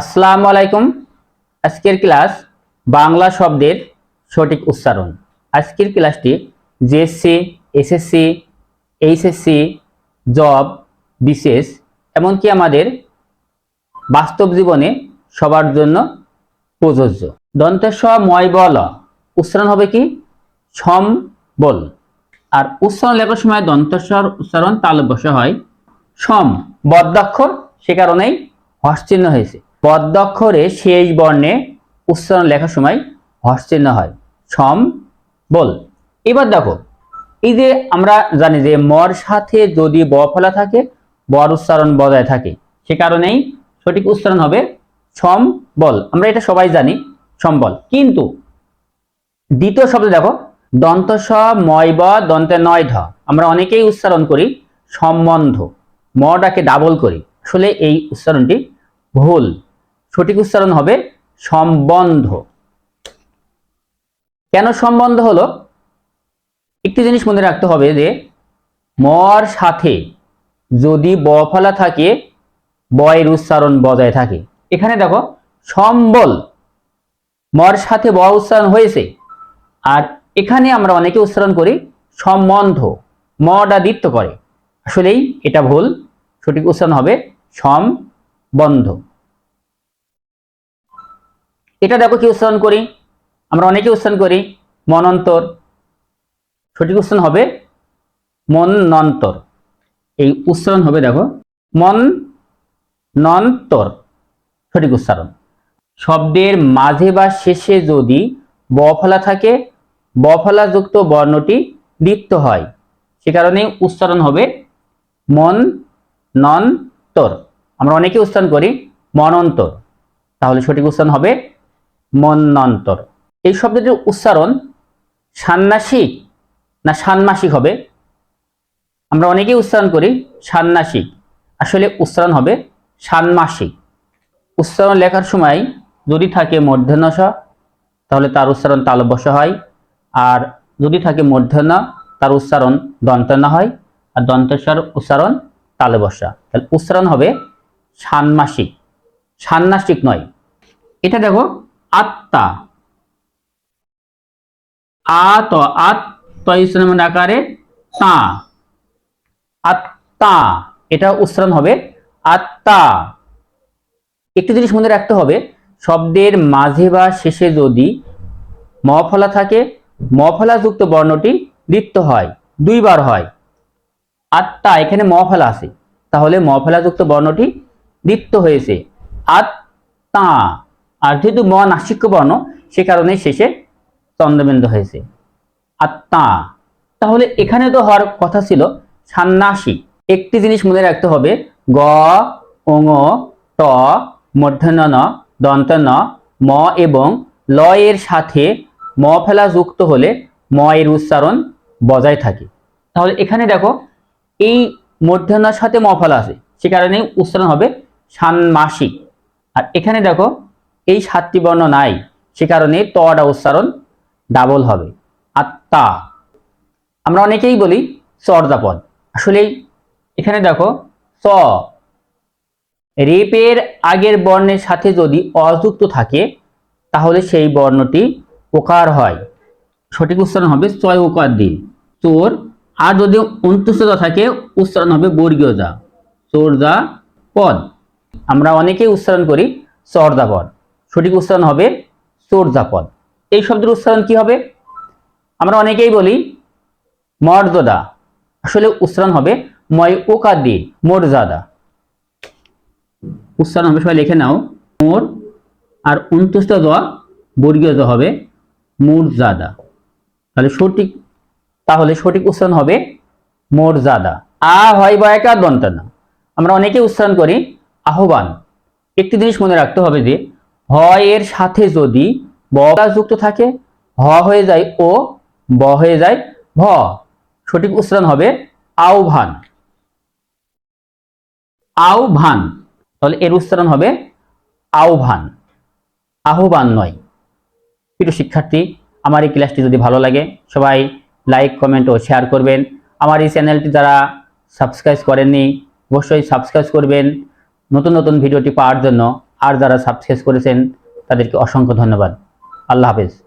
আসসালামু আলাইকুম। আজকের ক্লাস বাংলা শব্দের সঠিক উচ্চারণ। আজকের ক্লাসটি জেএসসি এসএসসি এইচএসসি জব বিশেষ এমনকি আমাদের বাস্তব জীবনে সবার জন্য প্রযোজ্য। দন্তেশ ময় বল, উচ্চারণ হবে কি? সম বল। আর উচ্চারণ লেখার সময় দন্তস্বর উচ্চারণ তাল বসা হয় সম। বদ্যাক্ষর সে কারণেই হর্ষ চিহ্ন হয়েছে। বদ্যাক্ষরে শেষ বর্ণে উচ্চারণ লেখার সময় হর্ষ চিহ্ন হয়। সম, বল। এবার দেখো, এই যে আমরা জানি যে মর সাথে যদি ব ফলা থাকে, বর উচ্চারণ বজায় থাকে। সে কারণেই সঠিক উচ্চারণ হবে সম, বল। আমরা এটা সবাই জানি সম্বল কিন্তু দ্বিতীয় শব্দ দেখো, দন্ত স, ময় ব, দন্তে নয় ধ। আমরা অনেকেই উচ্চারণ করি সম্বন্ধ। মটাকে ডাবল করি। আসলে এই উচ্চারণটি ভুল। সঠিক উচ্চারণ হবে সম্বন্ধ। কেন সম্বন্ধ হলো? একটি জিনিস মনে রাখতে হবে যে, মর সাথে যদি ব ফলা থাকে, বয়ের উচ্চারণ বজায় থাকে। এখানে দেখো, সম্বল, মর সাথে ব উচ্চারণ হয়েছে। আর এখানে আমরা অনেকে উচ্চারণ করি সম্বন্ধ মডা দ্বিত্ব করে। আসলেই এটা ভুল, সঠিক উচ্চারণ হবে সম্বন্ধ। এটা দেখো কি উচ্চারণ করি? আমরা অনেকে উচ্চারণ করি, মনন্তর। সঠিক উচ্চারণ হবে মন নন্তর এই উচ্চারণ হবে দেখো মন নন্তর সঠিক উচ্চারণ। শব্দের মাঝে বা শেষে যদি ব ফলা থাকে, ব ফলা যুক্ত বর্ণটি দ্বিত্ব হয়। সে কারণে উচ্চারণ হবে মন নন্তর আমরা অনেকে উচ্চারণ করি মনন্তর। তাহলে সঠিক উচ্চারণ হবে মন্নন্তর। এই শব্দটির উচ্চারণ সান্নাসিক না ষান্মাসিক হবে? আমরা অনেকেই উচ্চারণ করি সান্নাসিক। আসলে উচ্চারণ হবে ষান্মাসিক উচ্চারণ লেখার সময় যদি থাকে মূর্ধন্য তাহলে তার উচ্চারণ তালব্যস হয়। আর যদি থাকে মূর্ধন্য তার উচ্চারণ দন্তন্য হয়। আর দন্তেশ্বর উচ্চারণ তালে বসা তাহলে উচ্চারণ হবে ষান্মাসিক ষান্নাসিক নয়। এটা দেখো আত্মা। আত আত তৈসনমান আকারে তা। আত্মা, এটা উচ্চারণ হবে আত্মা। একটি জিনিস মনে রাখতে হবে, শব্দের মাঝে বা শেষে যদি ম ফলা থাকে ম ফলা যুক্ত বর্ণটি দ্বিত্ব হয়, দুইবার হয়। আত্মা, এখানে মফলা আছে, তাহলে ম ফলা যুক্ত বর্ণটি দ্বিত্ব হয়েছে। আত্মা। আর যেহেতু ম নাসিক্য বর্ণ সে কারণে শেষে চন্দ্রবিন্দু হয়েছে। আত্মা তাহলে এখানে তো হওয়ার কথা ছিল সান্নাসিক একটি জিনিস মনে রাখতে হবে, গ ওঙ ট মূর্ধন্য ন দন্ত ন ম এবং ল এর সাথে ম ফেলা যুক্ত হলে ম এর উচ্চারণ বজায় থাকে। তাহলে এখানে দেখো, এই মূর্ধন্যর সাথে ম ফেলা আছে, সে কারণে উচ্চারণ হবে ষান্মাসিক আর এখানে দেখো এই সাতটি বর্ণ নাই। সে কারণে তটা উচ্চারণ ডাবল হবে। আত্মা আমরা অনেকেই বলি চর্যাপদ। আসলেই এখানে দেখো, চ, রেপের আগের বর্ণের সাথে যদি অযুক্ত থাকে, তাহলে সেই বর্ণটি ওকার হয়। সঠিক উচ্চারণ হবে ছয় ওকার দিন চোর, আর যদি অন্তুষ্টতা থাকে, উচ্চারণ হবে বর্গীয় যা। চোর যা পদ। আমরা অনেকেই উচ্চারণ করি চর্দা পদ সঠিক উচ্চারণ হবে চোরজা পদ এই শব্দের উচ্চারণ কি হবে? আমরা অনেকেই বলি মর্যাদা। আসলে উচ্চারণ হবে ময় ওকার দিন মর্যাদা। উচ্চারণ হবে, সবাই লিখে নাও, মোর আর উনত্রিশটা দোয়া বর্গীয় দ হবে মুরজাদা তাহলে সঠিক তাহলে সঠিক উচ্চারণ হবে মোরজাদা আ হয় বা একা দন্তানা আমরা অনেকে উচ্চারণ করি আহ্বান। একটি জিনিস মনে রাখতে হবে যে হ এর সাথে যদি ব যুক্ত থাকে, হ হয়ে যায় ও, ব হয়ে যায় ভ। সঠিক উচ্চারণ হবে আহ্বান। আহ্বান। তাহলে এর উচ্চারণ হবে আহ্বান। আহ্বান নয়। প্রিয় শিক্ষার্থী, আমার এই ক্লাসটি যদি ভালো লাগে, সবাই লাইক, কমেন্ট ও শেয়ার করবেন। আমার এই চ্যানেলটি যারা সাবস্ক্রাইব করেননি, অবশ্যই সাবস্ক্রাইব করবেন। নতুন নতুন ভিডিওটি পাওয়ার জন্য আর যারা সাবস্ক্রাইব করেছেন তাদেরকে অসংখ্য ধন্যবাদ। আল্লাহ হাফেজ।